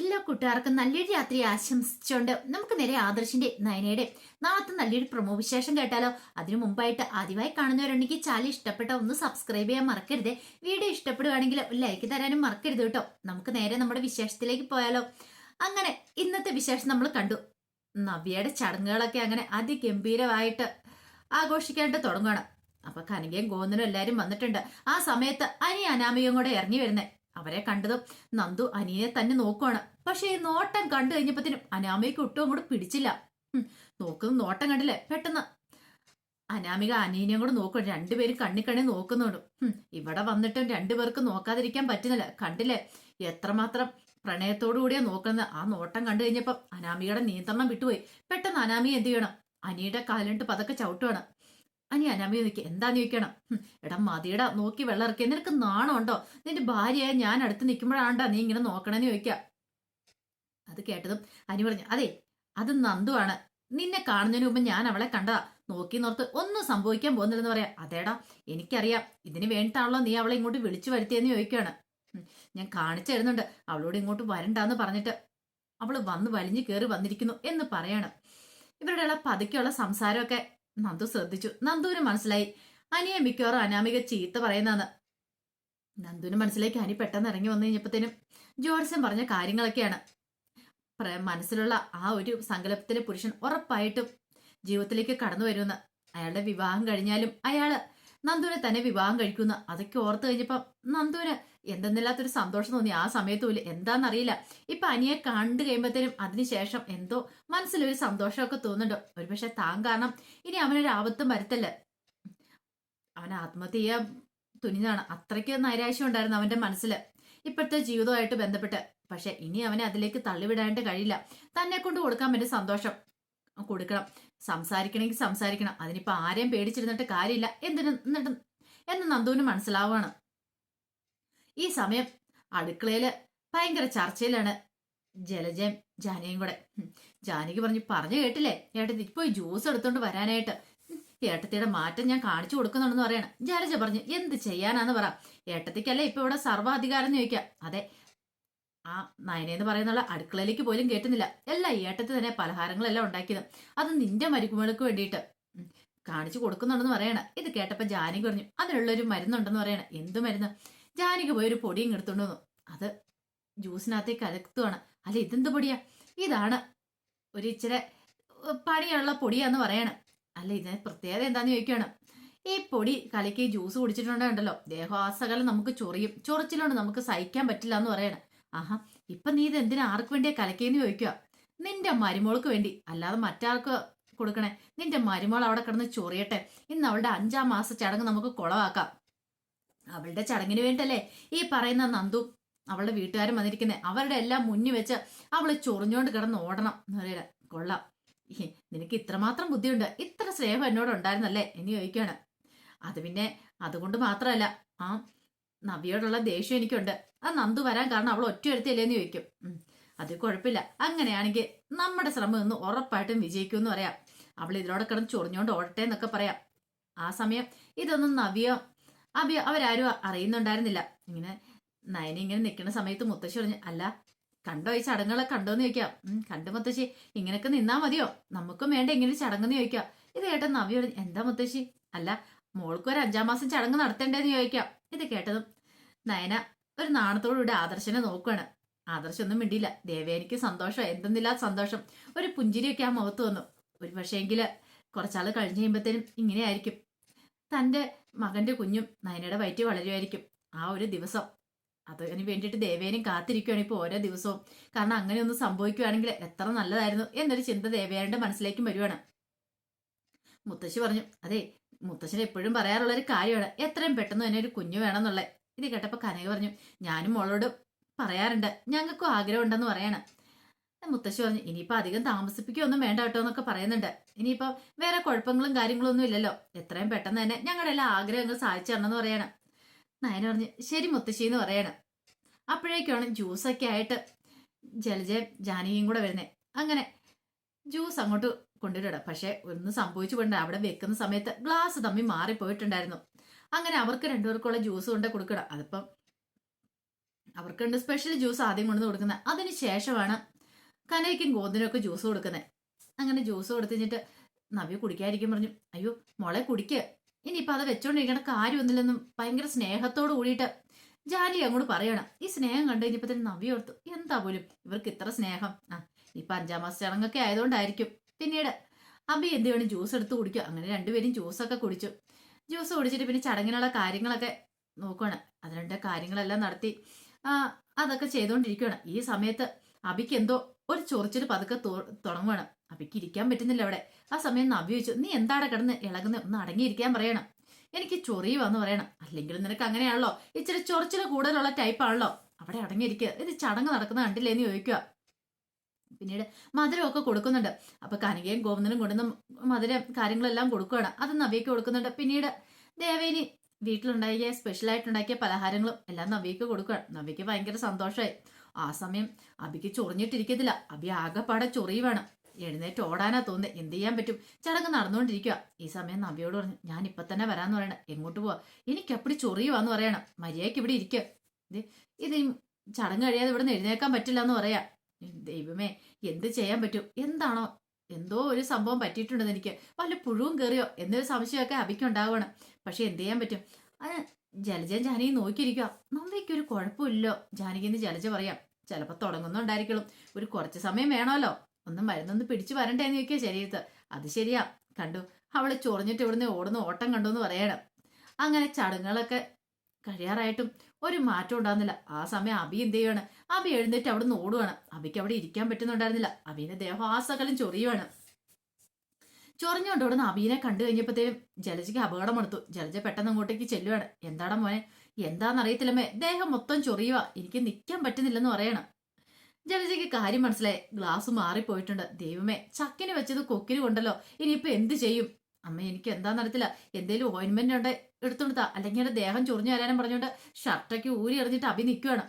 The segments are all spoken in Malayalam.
എല്ലാ കൂട്ടുകാർക്കും നല്ലൊരു രാത്രി ആശംസിച്ചുകൊണ്ട് നമുക്ക് നേരെ ആദർശിന്റെ നയനയുടെ നാളത്തെ നല്ലൊരു പ്രൊമോ വിശേഷം കേട്ടാലോ? അതിനു മുമ്പായിട്ട് ആദ്യമായി കാണുന്നവരുണ്ടെങ്കിൽ ചാലി ഇഷ്ടപ്പെട്ട ഒന്ന് സബ്സ്ക്രൈബ് ചെയ്യാൻ മറക്കരുത്. വീഡിയോ ഇഷ്ടപ്പെടുവാണെങ്കിൽ ഒരു ലൈക്ക് തരാനും മറക്കരുത് കേട്ടോ. നമുക്ക് നേരെ നമ്മുടെ വിശേഷത്തിലേക്ക് പോയാലോ? അങ്ങനെ ഇന്നത്തെ വിശേഷം നമ്മൾ കണ്ടു. നവ്യയുടെ ചടങ്ങുകളൊക്കെ അങ്ങനെ അതിഗംഭീരമായിട്ട് ആഘോഷിക്കാനായിട്ട് തുടങ്ങണം അപ്പൊ കനകയും ഗോന്നനും എല്ലാരും വന്നിട്ടുണ്ട്. ആ സമയത്ത് അനി അനാമികയും കൂടെ ഇറങ്ങി വരുന്നേ. അവരെ കണ്ടതും നന്ദു അനിയെ തന്നെ നോക്കുവാണ്. പക്ഷേ ഈ നോട്ടം കണ്ടു കഴിഞ്ഞപ്പത്തിനും അനാമികയ്ക്ക് ഒട്ടും അങ്ങോട്ട് പിടിച്ചില്ല. നോക്കും നോട്ടം കണ്ടില്ലേ? പെട്ടെന്ന്. അനാമിക അനീനെയും കൂടെ നോക്കണം രണ്ടുപേരും കണ്ണി കണ്ണി നോക്കുന്നുണ്ട്. ഇവിടെ വന്നിട്ടും രണ്ടുപേർക്കും നോക്കാതിരിക്കാൻ പറ്റുന്നില്ല. കണ്ടില്ലേ? എത്രമാത്രം പ്രണയത്തോടു കൂടിയാ നോക്കുന്നത്. ആ നോട്ടം കണ്ടു കഴിഞ്ഞപ്പം അനാമികയുടെ നിയന്ത്രണം വിട്ടുപോയി. പെട്ടെന്ന് അനാമിക എന്ത് ചെയ്യണം? അനിയുടെ കാലിട്ട് പതൊക്കെ ചവിട്ടുവാണ്. അനി അനാമിക നിൽക്കുക എന്താന്ന് ചോദിക്കണം? എടാ മതിയടാ നോക്കി വെള്ളം നിനക്ക് നാണമുണ്ടോ? നിന്റെ ഭാര്യയായ ഞാൻ അടുത്ത് നിൽക്കുമ്പോഴാണ്ടാ നീ ഇങ്ങനെ നോക്കണേന്ന് ചോദിക്ക. അത് കേട്ടതും അനി പറഞ്ഞു അതെ അത് നന്ദുവാണ് നിന്നെ കാണുന്നതിന് മുമ്പ് ഞാൻ അവളെ കണ്ടതാ. നോക്കി നോർത്ത് ഒന്നും സംഭവിക്കാൻ പോകുന്നില്ലെന്ന് പറയാം. അതേടാ എനിക്കറിയാം. ഇതിന് വേണ്ടിയിട്ടാണല്ലോ നീ അവളെ ഇങ്ങോട്ട് വിളിച്ചു വരുത്തിയെന്ന് ചോദിക്കുകയാണ് ഞാൻ കാണിച്ചു തരുന്നുണ്ട്. അവളോട് ഇങ്ങോട്ട് വരണ്ടാന്ന് പറഞ്ഞിട്ട് അവൾ വന്ന് വലിഞ്ഞു കയറി വന്നിരിക്കുന്നു എന്ന് പറയണം. ഇവരുടെ പതുക്കെയുള്ള സംസാരമൊക്കെ നന്ദു ശ്രദ്ധിച്ചു. നന്ദുവിന് മനസ്സിലായി. അനിയെ മിക്കവാറും അനാമിക ചീത്ത പറയുന്നതെന്ന് നന്ദുവിന് മനസ്സിലേക്ക് അനി പെട്ടെന്ന് ഇറങ്ങി വന്നു കഴിഞ്ഞപ്പോഴത്തേനും ജോർസൻ പറഞ്ഞ കാര്യങ്ങളൊക്കെയാണ്. മനസ്സിലുള്ള ആ ഒരു സങ്കല്പത്തിലെ പുരുഷൻ ഉറപ്പായിട്ടും ജീവിതത്തിലേക്ക് കടന്നു വരുമെന്ന്. അയാളുടെ വിവാഹം കഴിഞ്ഞാലും അയാൾ നന്ദുവിനെ തന്നെ വിവാഹം കഴിക്കുന്ന അതൊക്കെ ഓർത്തു കഴിഞ്ഞപ്പം നന്ദുവിന് എന്തെന്നില്ലാത്തൊരു സന്തോഷം തോന്നി. ആ സമയത്തുമില്ല എന്താണെന്നറിയില്ല ഇപ്പൊ അനിയെ കണ്ടു കഴിയുമ്പോഴത്തേനും അതിനുശേഷം എന്തോ മനസ്സിലൊരു സന്തോഷമൊക്കെ തോന്നുന്നുണ്ട്. ഒരുപക്ഷെ താൻ കാരണം ഇനി അവനൊരു ആപത്തും വരുത്തല്ല. അവൻ ആത്മഹത്യ ചെയ്യാൻ തുനിഞ്ഞാണ് അത്രയ്ക്ക് നൈരാശ്യം ഉണ്ടായിരുന്നു അവന്റെ മനസ്സിൽ ഇപ്പോഴത്തെ ജീവിതമായിട്ട് ബന്ധപ്പെട്ട്. പക്ഷെ ഇനി അവനെ അതിലേക്ക് തള്ളിവിടാനായിട്ട് കഴിയില്ല. തന്നെ കൊണ്ട് കൊടുക്കാൻ പറ്റിയ സന്തോഷം കൊടുക്കണം. സംസാരിക്കണമെങ്കിൽ സംസാരിക്കണം. അതിനിപ്പോ ആരെയും പേടിച്ചിരുന്നിട്ട് കാര്യമില്ല. എന്തിനു എന്ന് നന്ദുവിന് മനസ്സിലാവുകയാണ്. ഈ സമയം അടുക്കളയിൽ ഭയങ്കര ചർച്ചയിലാണ്. ജലജയും ജാനയും കൂടെ. ജാനിക്ക് ജാനകി പറഞ്ഞു പറഞ്ഞു കേട്ടില്ലേ? ഏട്ടത്തി പോയി ജ്യൂസ് എടുത്തോണ്ട് വരാനായിട്ട്. ഏട്ടത്തിയുടെ മാറ്റം ഞാൻ കാണിച്ചു കൊടുക്കുന്നുണ്ടെന്ന് പറയണം. ജലജ പറഞ്ഞു എന്ത് ചെയ്യാനാന്ന് പറ. ഏട്ടത്തിക്കല്ലേ ഇപ്പൊ ഇവിടെ സർവാധികാരം ചോദിക്കാം. അതെ. ആ നയനെന്ന് പറയുന്നുള്ള അടുക്കളയിലേക്ക് പോലും കേട്ടുന്നില്ല എല്ലാ ഏട്ടത്തി തന്നെ പലഹാരങ്ങളെല്ലാം ഉണ്ടാക്കിയത്. അത് നിന്റെ മരുക്കുമേൾക്ക് വേണ്ടിയിട്ട്. കാണിച്ചു കൊടുക്കുന്നുണ്ടെന്ന് പറയണം. ഇത് കേട്ടപ്പോ ജാനകി പറഞ്ഞു അതിനുള്ളൊരു മരുന്നുണ്ടെന്ന് പറയണം. എന്ത് മരുന്ന്? ജാനകി പോയി ഒരു പൊടിയും എടുത്തോണ്ട് വന്നു. അത് ജ്യൂസിനകത്തേക്ക് കലക്തുവാണ് അല്ല ഇതെന്ത് പൊടിയാ? ഇതാണ് ഒരു ഇച്ചിരി പണിയുള്ള പൊടിയാന്ന് പറയണം. അല്ല ഇതിന് പ്രത്യേകത എന്താന്ന് ചോദിക്കുകയാണ് ഈ പൊടി കലക്കി ജ്യൂസ് കുടിച്ചിട്ടുണ്ടല്ലോ ദേഹാസകലം നമുക്ക് ചൊറിയും. ചൊറിച്ചിലുണ്ട് നമുക്ക് സഹിക്കാൻ പറ്റില്ല എന്ന് പറയണം. ആഹാ ഇപ്പൊ നീ ഇത് എന്തിനാ ആർക്ക് വേണ്ടിയാ കലക്കിയെന്ന് ചോദിക്കുക നിന്റെ മരുമോൾക്ക് വേണ്ടി. അല്ലാതെ മറ്റാർക്ക് കൊടുക്കണേ? നിന്റെ മരുമോൾ അവിടെ കിടന്ന് ചൊറിയട്ടെ. ഇന്ന് അവളുടെ അഞ്ചാം മാസ ചടങ്ങ് നമുക്ക് കുളവാക്കാം. അവളുടെ ചടങ്ങിന് വേണ്ടല്ലേ? ഈ പറയുന്ന നന്ദു അവളുടെ വീട്ടുകാരും വന്നിരിക്കുന്നത് അവരുടെ എല്ലാം മുന്നിൽ വെച്ച് അവൾ ചൊറിഞ്ഞോണ്ട് കിടന്ന് ഓടണം. എന്ന് പറയല കൊള്ളാം. നിനക്ക് ഇത്രമാത്രം ബുദ്ധിയുണ്ട്. ഇത്ര സ്നേഹം എന്നോട് ഉണ്ടായിരുന്നല്ലേ? എന്ന് ചോദിക്കുകയാണ് അത് പിന്നെ അതുകൊണ്ട് മാത്രമല്ല ആ നവിയോടുള്ള ദേഷ്യം എനിക്കുണ്ട്. ആ നന്ദു വരാൻ കാരണം അവൾ ഒറ്റ എടുത്തില്ലേന്ന് ചോദിക്കും. അത് കുഴപ്പമില്ല. അങ്ങനെയാണെങ്കിൽ നമ്മുടെ ശ്രമം ഇന്ന് ഉറപ്പായിട്ടും വിജയിക്കും എന്ന് പറയാം. അവൾ ഇതിലൂടെ കിടന്ന് ചൊറിഞ്ഞോണ്ട് ഓടട്ടെ എന്നൊക്കെ പറയാം. ആ സമയം ഇതൊന്നും നവിയോ അഭിയോ അവരാരും അറിയുന്നുണ്ടായിരുന്നില്ല. ഇങ്ങനെ നയന ഇങ്ങനെ നിൽക്കുന്ന സമയത്ത് മുത്തശ്ശി പറഞ്ഞു അല്ല കണ്ടോ ഈ ചടങ്ങുകളൊക്കെ കണ്ടോന്ന് ചോദിക്കാം. കണ്ടു മുത്തശ്ശി ഇങ്ങനെയൊക്കെ നിന്നാ മതിയോ? നമുക്കും വേണ്ട ഇങ്ങനെ ചടങ്ങ് ചടങ്ങെന്ന് ചോദിക്കാം. ഇത് കേട്ടത് നവി പറഞ്ഞു എന്താ മുത്തശ്ശി? അല്ല മോൾക്ക് ഒരു അഞ്ചാം മാസം ചടങ്ങ് നടത്തേണ്ടതെന്ന് ചോദിക്കാം. ഇത് കേട്ടതും നയന ഒരു നാണത്തോടുകൂടി ആദർശനെ നോക്കുകയാണ് ആദർശം ഒന്നും മിണ്ടിയില്ല. ദേവേനിക്ക് സന്തോഷം. എന്തെന്നില്ലാത്ത സന്തോഷം? ഒരു പുഞ്ചിരിയൊക്കെ ആ മുഖത്ത് വന്നു. ഒരു പക്ഷേങ്കിൽ കുറച്ചാൾ കഴിഞ്ഞ് കഴിയുമ്പോഴത്തേനും ഇങ്ങനെയായിരിക്കും. തന്റെ മകന്റെ കുഞ്ഞും നയനയുടെ വയറ്റി വളരുമായിരിക്കും ആ ഒരു ദിവസം. അതിന് വേണ്ടിയിട്ട് ദേവേനും കാത്തിരിക്കുകയാണ് ഇപ്പോൾ ഓരോ ദിവസവും. കാരണം അങ്ങനെ ഒന്ന് സംഭവിക്കുകയാണെങ്കിൽ എത്ര നല്ലതായിരുന്നു എന്നൊരു ചിന്ത ദേവേനയുടെ മനസ്സിലേക്കും വരുവാണ്. മുത്തശ്ശി പറഞ്ഞു അതെ മുത്തശ്ശൻ എപ്പോഴും പറയാറുള്ള ഒരു കാര്യമാണ് എത്രയും പെട്ടെന്ന് തന്നെ ഒരു കുഞ്ഞു വേണമെന്നുള്ളത്. ഇത് കേട്ടപ്പോൾ കനക പറഞ്ഞു ഞാനും മോളോട് പറയാറുണ്ട് ഞങ്ങൾക്കും ആഗ്രഹമുണ്ടെന്ന് പറയണം. മുത്തശ്ശി പറഞ്ഞു ഇനിയിപ്പോ അധികം താമസിപ്പിക്കുകയൊന്നും വേണ്ട കേട്ടോ എന്നൊക്കെ പറയുന്നുണ്ട്. ഇനിയിപ്പോ വേറെ കുഴപ്പങ്ങളും കാര്യങ്ങളും ഒന്നും ഇല്ലല്ലോ. എത്രയും പെട്ടെന്ന് തന്നെ ഞങ്ങളുടെ എല്ലാ ആഗ്രഹങ്ങൾ സാധിച്ചു തരണമെന്ന് പറയണം. നയന പറഞ്ഞു ശരി മുത്തശ്ശി എന്ന് പറയണം. അപ്പോഴേക്കാണ് ജ്യൂസൊക്കെ ആയിട്ട് ജലജയും ജാനകിയും കൂടെ വരുന്നത് അങ്ങനെ ജ്യൂസ് അങ്ങോട്ട് കൊണ്ടുവരിക പക്ഷെ ഒന്ന് സംഭവിച്ചു കൊണ്ട് അവിടെ വെക്കുന്ന സമയത്ത് ഗ്ലാസ് തമ്മി മാറിപ്പോയിട്ടുണ്ടായിരുന്നു. അങ്ങനെ അവർക്ക് രണ്ടുപേർക്കുള്ള ജ്യൂസ് കൊണ്ട് കൊടുക്കണം. അതിപ്പം അവർക്കുണ്ട് സ്പെഷ്യൽ ജ്യൂസ് ആദ്യം കൊണ്ടുവന്ന് കൊടുക്കുന്നത്. അതിന് ശേഷമാണ് കനയ്ക്കും ഗോന്തിനൊക്കെ ജ്യൂസ് കൊടുക്കുന്നത് അങ്ങനെ ജ്യൂസ് കൊടുത്തിട്ട് നവ്യ കുടിക്കാതിരിക്കും പറഞ്ഞു അയ്യോ മോളെ കുടിക്ക്. ഇനിയിപ്പോൾ അത് വെച്ചോണ്ടിരിക്കണ കാര്യമൊന്നുമില്ലെന്നും ഭയങ്കര സ്നേഹത്തോട് കൂടിയിട്ട് ജാനി അങ്ങോട്ട് പറയണം. ഈ സ്നേഹം കണ്ടു കഴിഞ്ഞപ്പോൾ തന്നെ നവ്യ ഓർത്തു എന്താ പോലും ഇവർക്ക് ഇത്ര സ്നേഹം. ആ ഇപ്പൊ അഞ്ചാം മാസ ചടങ്ങൊക്കെ ആയതുകൊണ്ടായിരിക്കും. പിന്നീട് അമ്മ എന്ത് വേണം ജ്യൂസ് എടുത്ത് കുടിക്കും. അങ്ങനെ രണ്ടുപേരും ജ്യൂസൊക്കെ കുടിച്ചു. ജ്യൂസ് കുടിച്ചിട്ട് പിന്നെ ചടങ്ങിനുള്ള കാര്യങ്ങളൊക്കെ നോക്കുകയാണ് അതിനുണ്ട് കാര്യങ്ങളെല്ലാം നടത്തി അതൊക്കെ ചെയ്തുകൊണ്ടിരിക്കുകയാണ് ഈ സമയത്ത് അബിക്ക് എന്തോ ഒരു ചൊറിച്ചിൽ പതുക്കെ തുടങ്ങുവാണ്. അബിക്ക് ഇരിക്കാൻ പറ്റുന്നില്ല അവിടെ. ആ സമയം നബി ചോദിച്ചു നീ എന്താണ് കിടന്ന് ഇളകുന്ന? ഒന്ന് അടങ്ങിയിരിക്കാൻ പറയണം. എനിക്ക് ചൊറിയുവാന്ന് പറയണം. അല്ലെങ്കിൽ നിനക്ക് അങ്ങനെയാണല്ലോ. ഇച്ചിരി ചൊറിച്ചിൽ കൂടുതലുള്ള ടൈപ്പാണല്ലോ അവിടെ അടങ്ങിയിരിക്കുക ഇത് ചടങ്ങ് നടക്കുന്ന കണ്ടില്ലേ? എന്ന് ചോദിക്കുക. പിന്നീട് മധുരമൊക്കെ കൊടുക്കുന്നുണ്ട്. അപ്പൊ കനികയും ഗോവിന്ദനും കൊണ്ടുവന്ന് മധുരം കാര്യങ്ങളെല്ലാം കൊടുക്കുകയാണ് അത് നവിയൊക്കെ കൊടുക്കുന്നുണ്ട്. പിന്നീട് ദേവേനി വീട്ടിലുണ്ടാക്കിയ സ്പെഷ്യലായിട്ടുണ്ടാക്കിയ പലഹാരങ്ങളും എല്ലാം നവിയൊക്കെ കൊടുക്കുകയാണ് നവിക്ക് ഭയങ്കര സന്തോഷമായി ആ സമയം അബിക്ക് ചൊറിഞ്ഞിട്ടിരിക്കത്തില്ല. അബി ആകെപ്പാടെ ചൊറിയുവാണ്. എഴുന്നേറ്റ് ഓടാനാ തോന്നുന്നത് എന്ത് ചെയ്യാൻ പറ്റും? ചടങ്ങ് നടന്നുകൊണ്ടിരിക്കുക ഈ സമയം നബിയോട് പറഞ്ഞു ഞാൻ ഇപ്പൊ തന്നെ വരാന്ന് പറയണം. എങ്ങോട്ട് പോവാ? എനിക്ക് അപ്പടി ചൊറിയുവാന്ന് പറയണം. മര്യാദയ്ക്ക് ഇവിടെ ഇരിക്കുക ഇത് ചടങ്ങ് കഴിയാതെ ഇവിടെ നിന്ന് എഴുന്നേക്കാൻ പറ്റില്ല എന്ന് പറയാ. ദൈവമേ എന്ത് ചെയ്യാൻ പറ്റും? എന്താണോ? എന്തോ ഒരു സംഭവം പറ്റിയിട്ടുണ്ടെന്ന് എനിക്ക് വല്ല പുഴുവും കയറിയോ എന്നൊരു സംശയമൊക്കെ അബിക്കുണ്ടാവണം പക്ഷെ എന്ത് ചെയ്യാൻ പറ്റും? അത് ജലജൻ ജാനകി നോക്കിയിരിക്കുക നമ്മയ്ക്ക് ഒരു കുഴപ്പമില്ലോ ജാനകിന്ന് ജലജ പറയാം. ചിലപ്പോൾ തുടങ്ങുന്നുണ്ടായിരിക്കണം. ഒരു കുറച്ച് സമയം വേണമല്ലോ. ഒന്ന് മരുന്നൊന്ന് പിടിച്ചു വരണ്ടേന്ന് ചോദിക്കുക ശരീരത്ത്. അത് ശരിയാ. കണ്ടു? അവൾ ചൊറിഞ്ഞിട്ട് ഇവിടുന്ന് ഓടുന്ന ഓട്ടം കണ്ടു എന്ന് പറയണം. അങ്ങനെ ചടങ്ങുകളൊക്കെ കഴിയാറായിട്ടും ഒരു മാറ്റം ഉണ്ടാകുന്നില്ല ആ സമയം അബി എന്ത് ചെയ്യുകയാണ് അബി എഴുന്നേറ്റ് അവിടെ നിന്ന് ഓടുവാണ്. അബിക്ക് അവിടെ ഇരിക്കാൻ പറ്റുന്നുണ്ടായിരുന്നില്ല. അബിന്റെ ദേഹം ആ സകലം ചൊറിയുവാണ്. ചൊറിഞ്ഞുകൊണ്ട് ഓടുന്ന അബീനെ കണ്ടു കഴിഞ്ഞപ്പോഴത്തേക്കും ജലജയ്ക്ക് അപകടം എടുത്തു ജലജ പെട്ടെന്ന് അങ്ങോട്ടേക്ക് ചെല്ലുവാണ്. എന്താടാ മോനെ? എന്താണെന്നറിയത്തില്ലമ്മേ ദേഹം മൊത്തം ചൊറിയുക എനിക്ക് നിൽക്കാൻ പറ്റുന്നില്ലെന്ന് പറയണം. ജലജയ്ക്ക് കാര്യം മനസ്സിലായി. ഗ്ലാസ് മാറിപ്പോയിട്ടുണ്ട്. ദൈവമേ ചക്കിന് വെച്ചത് കൊക്കിന് കൊണ്ടല്ലോ. ഇനിയിപ്പോ എന്ത് ചെയ്യും? അമ്മ എനിക്ക് എന്താണെന്നറിയത്തില്ല എന്തേലും ഓയിൻമെന്റ് ഉണ്ട് എടുത്തുകൊടുത്താ അല്ലെങ്കിൽ എന്റെ ദേഹം ചൊറിഞ്ഞു വരാനും പറഞ്ഞുകൊണ്ട് ഷർട്ടൊക്കെ ഊരി എറിഞ്ഞിട്ട് അഭി നിൽക്കുവാണ്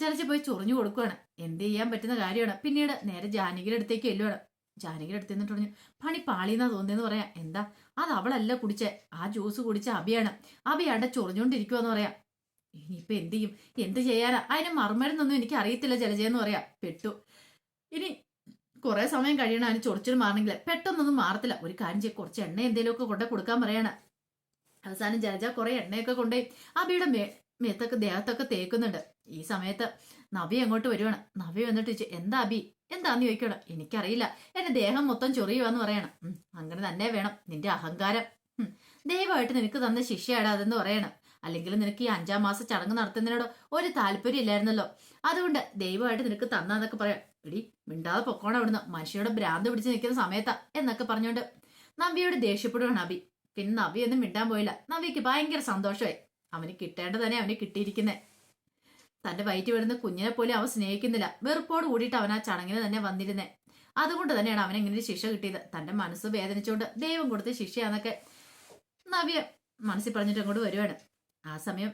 ജലജ പോയി ചൊറിഞ്ഞു കൊടുക്കുവാണ്. എന്ത് ചെയ്യാൻ പറ്റുന്ന കാര്യമാണ്? പിന്നീട് നേരെ ജാനകിയുടെ അടുത്തേക്ക് എല്ലുവാണ് ജാനകിയുടെ അടുത്ത് നിന്നിട്ട് പറഞ്ഞു പണി പാളിയെന്നാ തോന്നിയെന്ന് പറയാം. എന്താ? അത് അവളല്ല കുടിച്ചേ. ആ ജ്യൂസ് കുടിച്ച അബിയാണ്. അബി അട ചൊറിഞ്ഞുകൊണ്ടിരിക്കുവെന്ന് പറയാം. ഇനിയിപ്പൊ എന്ത് ചെയ്യും? എന്ത് ചെയ്യാനാ? അതിന് മറുമരുന്നൊന്നും എനിക്ക് അറിയത്തില്ല ജലജയെന്ന് പറയാം. പെട്ടു. ഇനി കുറെ സമയം കഴിയണം. അതിന് ചൊറിച്ചിൽ മാറണമെങ്കിൽ പെട്ടെന്നൊന്നും മാറത്തില്ല. ഒരു കാര്യം ചെയ്യും. കുറച്ച് എണ്ണ എന്തെങ്കിലുമൊക്കെ കൊണ്ടേ കൊടുക്കാൻ പറയാണ്. അവസാനം ജലജ കുറെ എണ്ണയൊക്കെ കൊണ്ടുപോയി അബിയുടെ മേ മേത്തൊക്കെ ദേഹത്തൊക്കെ തേക്കുന്നുണ്ട്. ഈ സമയത്ത് നവി അങ്ങോട്ട് വരുവാണ്? നവി വന്നിട്ട് ചോദിച്ചു എന്താ അബി? എന്താന്ന് ചോദിക്കണം എനിക്കറിയില്ല. എന്റെ ദേഹം മൊത്തം ചൊറിയുവാന്ന് പറയണം. അങ്ങനെ തന്നെ വേണം. നിന്റെ അഹങ്കാരം. ദൈവമായിട്ട് നിനക്ക് തന്ന ശിക്ഷയാടാ അതെന്ന് പറയണം. അല്ലെങ്കിൽ നിനക്ക് ഈ അഞ്ചാം മാസം ചടങ്ങ് നടത്തുന്നതിനോട് ഒരു താല്പര്യം ഇല്ലായിരുന്നല്ലോ. അതുകൊണ്ട് ദൈവമായിട്ട് നിനക്ക് തന്നാന്നൊക്കെ പറയാം എടി മിണ്ടാതെ പൊക്കോണം അവിടുന്ന്. മനുഷ്യയുടെ ഭ്രാന്ത് പിടിച്ച് നിൽക്കുന്ന സമയത്താ എന്നൊക്കെ പറഞ്ഞുകൊണ്ട് നവിയോട് ദേഷ്യപ്പെടുവാണ് അബി. പിന്നെ നവി ഒന്നും മിണ്ടാൻ പോയില്ല. നവിക്ക് ഭയങ്കര സന്തോഷമായി. അവന് കിട്ടേണ്ടത് തന്നെ അവന് കിട്ടിയിരിക്കുന്നേ. തന്റെ വയറ്റി വരുന്ന കുഞ്ഞിനെ പോലും അവൻ സ്നേഹിക്കുന്നില്ല. വെറുപ്പോട് കൂടിയിട്ട് അവൻ ആ ചടങ്ങിന് തന്നെ വന്നിരുന്നേ. അതുകൊണ്ട് തന്നെയാണ് അവൻ ഇങ്ങനെ ശിക്ഷ കിട്ടിയത്. തന്റെ മനസ്സ് വേദനിച്ചുകൊണ്ട് ദൈവം കൊടുത്ത ശിക്ഷയാന്നൊക്കെ നവ്യ മനസ്സിൽ പറഞ്ഞിട്ട് അങ്ങോട്ട് വരുവാണ്. ആ സമയം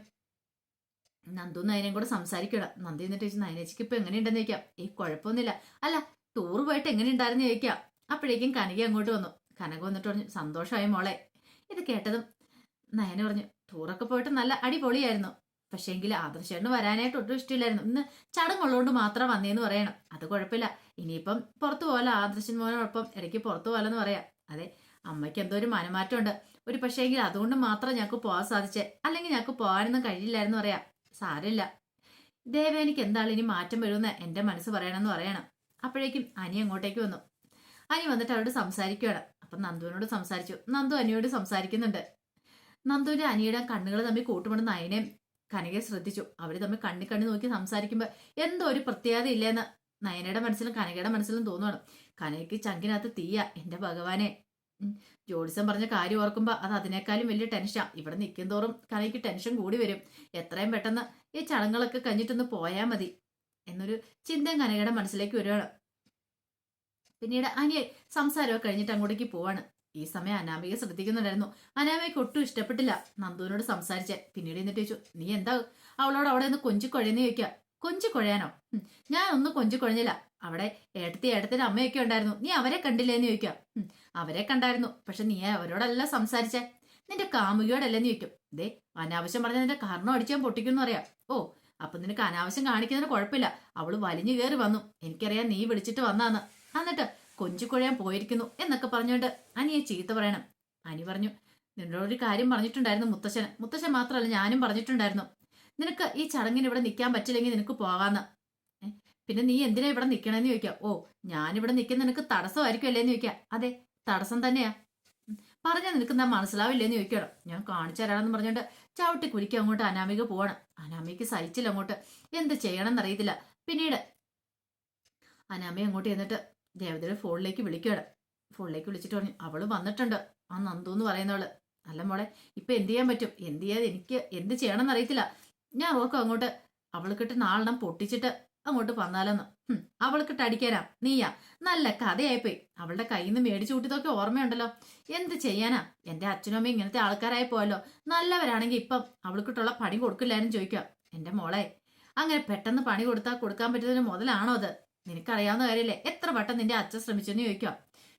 നന്ദു നയനയും കൂടെ സംസാരിക്കണം നന്ദി എന്നിട്ട് ചോദിച്ചു നയനേച്ചിക്ക് ഇപ്പൊ എങ്ങനെയുണ്ടെന്ന് ചോദിക്കാം. ഈ കുഴപ്പമൊന്നുമില്ല. അല്ല ടൂർ പോയിട്ട് എങ്ങനെ ഉണ്ടായിരുന്നു ചോദിക്കാം. അപ്പോഴേക്കും കനക അങ്ങോട്ട് വന്നു. കനക വന്നിട്ട് പറഞ്ഞു സന്തോഷമായി മോളെ. ഇത് കേട്ടതും നയന പറഞ്ഞു ടൂറൊക്കെ പോയിട്ട് നല്ല അടിപൊളിയായിരുന്നു. പക്ഷേങ്കിൽ ആദർശേട്ടന് വരാനായിട്ട് ഒട്ടും ഇഷ്ടമില്ലായിരുന്നു ഇന്ന് ചടങ്ങുള്ളതുകൊണ്ട് മാത്രം വന്നേന്ന് പറയണം. അത് കുഴപ്പമില്ല ഇനിയിപ്പം പുറത്തു പോകാലോ ആദർശൻ മോനോടൊപ്പം ഇടയ്ക്ക് പുറത്തു പോകാലെന്ന് പറയാം. അതെ അമ്മയ്ക്ക് എന്തോ ഒരു മനമാറ്റമുണ്ട്. ഒരു പക്ഷേങ്കിൽ അതുകൊണ്ട് മാത്രം ഞങ്ങൾക്ക് പോകാൻ സാധിച്ചേ? അല്ലെങ്കിൽ ഞങ്ങൾക്ക് പോകാനൊന്നും കഴിയില്ലായിരുന്നു പറയാം. സാരമില്ല. ദേവേനിക്ക് എന്താണ് ഇനി മാറ്റം വരുമെന്ന് എന്റെ മനസ്സ് പറയണമെന്ന് പറയണം. അപ്പോഴേക്കും അനി അങ്ങോട്ടേക്ക് വന്നു. അനി വന്നിട്ട് അവരോട് സംസാരിക്കുകയാണ് അപ്പം നന്ദുവിനോട് സംസാരിച്ചു. നന്ദു അനിയോട് സംസാരിക്കുന്നുണ്ട്. നന്ദുവിന്റെ അനിയുടെ കണ്ണുകൾ തമ്മിൽ കൂട്ടുമ്പോൾ നയനയും കനകയെ ശ്രദ്ധിച്ചു. അവർ തമ്മിൽ കണ്ണി കണ്ണി നോക്കി സംസാരിക്കുമ്പോൾ എന്തോ ഒരു പ്രത്യേകത ഇല്ലെന്ന് നയനയുടെ മനസ്സിലും കനകയുടെ മനസ്സിലും തോന്നുവാണ്. കനകയ്ക്ക് ചങ്കിനകത്ത് തീയ. എന്റെ ഭഗവാനെ. ജോഡിസൻ പറഞ്ഞ കാര്യം ഓർക്കുമ്പോൾ അത് അതിനേക്കാളും വലിയ ടെൻഷൻ ഇവിടെ നിൽക്കും തോറും കനയ്ക്ക് ടെൻഷൻ കൂടി വരും. എത്രയും പെട്ടെന്ന് ഈ ചടങ്ങുകളൊക്കെ കഴിഞ്ഞിട്ടൊന്ന് പോയാൽ മതി എന്നൊരു ചിന്ത കനകയുടെ മനസ്സിലേക്ക് വരികയാണ് പിന്നീട് അനിയെ സംസാരമൊക്കെ കഴിഞ്ഞിട്ട് അങ്ങോട്ടേക്ക് പോവാണ്. ഈ സമയം അനാമിക ശ്രദ്ധിക്കുന്നുണ്ടായിരുന്നു. അനാമികയ്ക്ക് ഒട്ടും ഇഷ്ടപ്പെട്ടില്ല. നന്ദുവിനോട് സംസാരിച്ച് പിന്നീട് എന്നിട്ട് ചോദിച്ചു നീ എന്താ? അവളോട് അവിടെ നിന്ന് കൊഞ്ചിക്കൊഴയെന്ന് ചോദിക്കുക കൊഞ്ചു കുഴയാനോ? ഞാൻ ഒന്നും കൊഞ്ചിക്കൊഴഞ്ഞില്ല അവിടെ ഏട്ടത്തി ഏട്ടത്തിന്റെ അമ്മയൊക്കെ ഉണ്ടായിരുന്നു. നീ അവരെ കണ്ടില്ലേന്ന് ചോദിക്കുക അവരെ കണ്ടായിരുന്നു. പക്ഷെ നീ അവരോടല്ല സംസാരിച്ചേ. നിന്റെ കാമുകിയോടല്ലെന്ന് ചോദിക്കും. ദേ അനാവശ്യം പറഞ്ഞ നിന്റെ കാരണം അടിച്ചാൻ പൊട്ടിക്കുന്നു പറയാം. ഓ അപ്പൊ നിനക്ക് അനാവശ്യം കാണിക്കുന്നതിന് കുഴപ്പമില്ല. അവൾ വലിഞ്ഞു കയറി വന്നു. എനിക്കറിയാം നീ വിളിച്ചിട്ട് വന്നാന്ന് എന്നിട്ട് കൊഞ്ചുകുഴയാൻ പോയിരിക്കുന്നു എന്നൊക്കെ പറഞ്ഞുകൊണ്ട് അനിയെ ചീത്ത പറയണം. അനി പറഞ്ഞു നിന്നോടൊരു കാര്യം പറഞ്ഞിട്ടുണ്ടായിരുന്നു മുത്തശ്ശൻ മുത്തശ്ശൻ മാത്രമല്ല ഞാനും പറഞ്ഞിട്ടുണ്ടായിരുന്നു. നിനക്ക് ഈ ചടങ്ങിന് ഇവിടെ നിൽക്കാൻ പറ്റില്ലെങ്കിൽ നിനക്ക് പോകാന്ന്. പിന്നെ നീ എന്തിനാ ഇവിടെ നിൽക്കണമെന്ന് ചോദിക്കാം. ഓ ഞാനിവിടെ നിൽക്കുന്ന നിനക്ക് തടസ്സമായിരിക്കും അല്ലേന്ന് ചോദിക്കാം. അതെ തടസ്സം തന്നെയാ. പറഞ്ഞാൽ നിനക്ക് എന്താ മനസ്സിലാവില്ലേന്ന് ചോദിക്കണം ഞാൻ കാണിച്ചു തരാമെന്ന് പറഞ്ഞുകൊണ്ട് ചവിട്ടി കുലിക്ക് അങ്ങോട്ട് അനാമിക പോവാണ്. അനാമിക്ക് സഹിച്ചില്ല അങ്ങോട്ട്. എന്ത് ചെയ്യണം എന്നറിയത്തില്ല പിന്നീട് അനാമി അങ്ങോട്ട് ചെന്നിട്ട് ദേവതയുടെ ഫോണിലേക്ക് വിളിക്കുകയാണ്. ഫോണിലേക്ക് വിളിച്ചിട്ട് പറഞ്ഞു അവൾ വന്നിട്ടുണ്ട്. ആ നന്ദു എന്ന് പറയുന്നവൾ. അല്ല മോളെ ഇപ്പൊ എന്ത് ചെയ്യാൻ പറ്റും? എന്ത് ചെയ്യാതെ എനിക്ക് എന്ത് ചെയ്യണമെന്ന് അറിയത്തില്ല. ഞാൻ ഓക്കെ അങ്ങോട്ട്. അവൾക്കിട്ട് നാലെണ്ണം പൊട്ടിച്ചിട്ട് അങ്ങോട്ട് വന്നാലെന്ന്. അവൾക്കിട്ട് അടിക്കാനാ. നീയാ. നല്ല കഥയായിപ്പോയി. അവളുടെ കയ്യിൽ നിന്ന് മേടിച്ചു കൂട്ടിയതൊക്കെ ഓർമ്മയുണ്ടല്ലോ. എന്ത് ചെയ്യാനാ? എന്റെ അച്ഛനും അമ്മയും ഇങ്ങനത്തെ ആൾക്കാരായി പോയല്ലോ. നല്ലവരാണെങ്കിൽ ഇപ്പം അവൾക്കിട്ടുള്ള പണി കൊടുക്കില്ലായിരുന്നു ചോദിക്കുക. എന്റെ മോളെ അങ്ങനെ പെട്ടെന്ന് പണി കൊടുത്താൽ കൊടുക്കാൻ പറ്റുന്നതിന് മുതലാണോ അത്? നിനക്കറിയാവുന്ന കാര്യമല്ലേ എത്ര വട്ടം നിന്റെ അച്ഛൻ ശ്രമിച്ചെന്ന് ചോദിക്കാം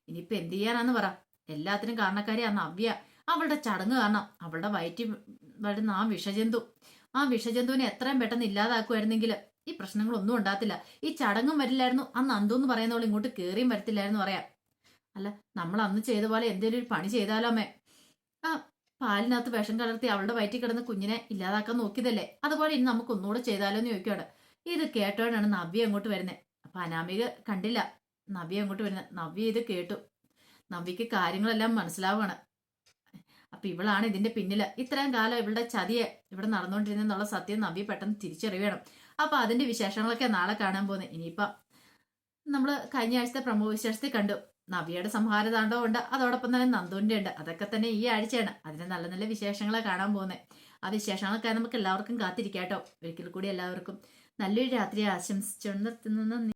ഇനിയിപ്പൊ എന്ത് ചെയ്യാനാന്ന് പറ. എല്ലാത്തിനും കാരണക്കാരി ആ നവ്യ അവളുടെ ചടങ്ങ് കാരണം അവളുടെ വയറ്റിൽ വരുന്ന ആ വിഷജന്തു. ആ വിഷജന്തുവിനെ എത്രയും പെട്ടെന്ന് ഇല്ലാതാക്കുമായിരുന്നെങ്കിൽ ഈ പ്രശ്നങ്ങളൊന്നും ഉണ്ടാകത്തില്ല. ഈ ചടങ്ങും വരില്ലായിരുന്നു. അന്ന് അന്തു എന്ന് പറയുന്നവൾ ഇങ്ങോട്ട് കേറിയും വരത്തില്ലായിരുന്നു പറയാം. അല്ല നമ്മൾ അന്ന് ചെയ്ത പോലെ എന്തെങ്കിലും ഒരു പണി ചെയ്താലോ അമ്മേ? ആ പാലിനകത്ത് വിഷം കലർത്തി അവളുടെ വയറ്റിൽ കിടന്ന് കുഞ്ഞിനെ ഇല്ലാതാക്കാൻ നോക്കിയതല്ലേ? അതുപോലെ ഇനി നമുക്ക് ഒന്നുകൂടെ ചെയ്താലോ എന്ന് ഇത് കേട്ടോണ്ടാണ് നവ്യ അങ്ങോട്ട് വരുന്നത് അപ്പൊ അനാമിക കണ്ടില്ല. നവ്യ അങ്ങോട്ട് വരുന്നത് നവ്യ ഇത് കേട്ടു. നവ്യക്ക് കാര്യങ്ങളെല്ലാം മനസ്സിലാവുകയാണ് അപ്പൊ ഇവളാണ് ഇതിന്റെ പിന്നിൽ. ഇത്രയും കാലം ഇവളുടെ ചതിയെ ഇവിടെ നടന്നുകൊണ്ടിരുന്നെന്നുള്ള സത്യം നവ്യ പെട്ടെന്ന് തിരിച്ചറിയണം. അപ്പൊ അതിന്റെ വിശേഷങ്ങളൊക്കെ നാളെ കാണാൻ പോകുന്നത് ഇനിയിപ്പം നമ്മൾ കഴിഞ്ഞ ആഴ്ചത്തെ പ്രമുഖ വിശേഷത്തിൽ കണ്ടു. നവ്യയുടെ സംഹാരതാണ്ടോ ഉണ്ട്. അതോടൊപ്പം തന്നെ നന്ദുവിന്റെ ഉണ്ട്. അതൊക്കെ തന്നെ ഈ ആഴ്ചയാണ്. അതിന് നല്ല നല്ല വിശേഷങ്ങളെ കാണാൻ പോകുന്നത് ആ വിശേഷങ്ങളൊക്കെ നമുക്ക് എല്ലാവർക്കും കാത്തിരിക്കാട്ടോ. ഒരിക്കൽ കൂടി എല്ലാവർക്കും നല്ലൊരു രാത്രി ആശംസിച്ചുകൊണ്ട് നിർത്തുന്നു.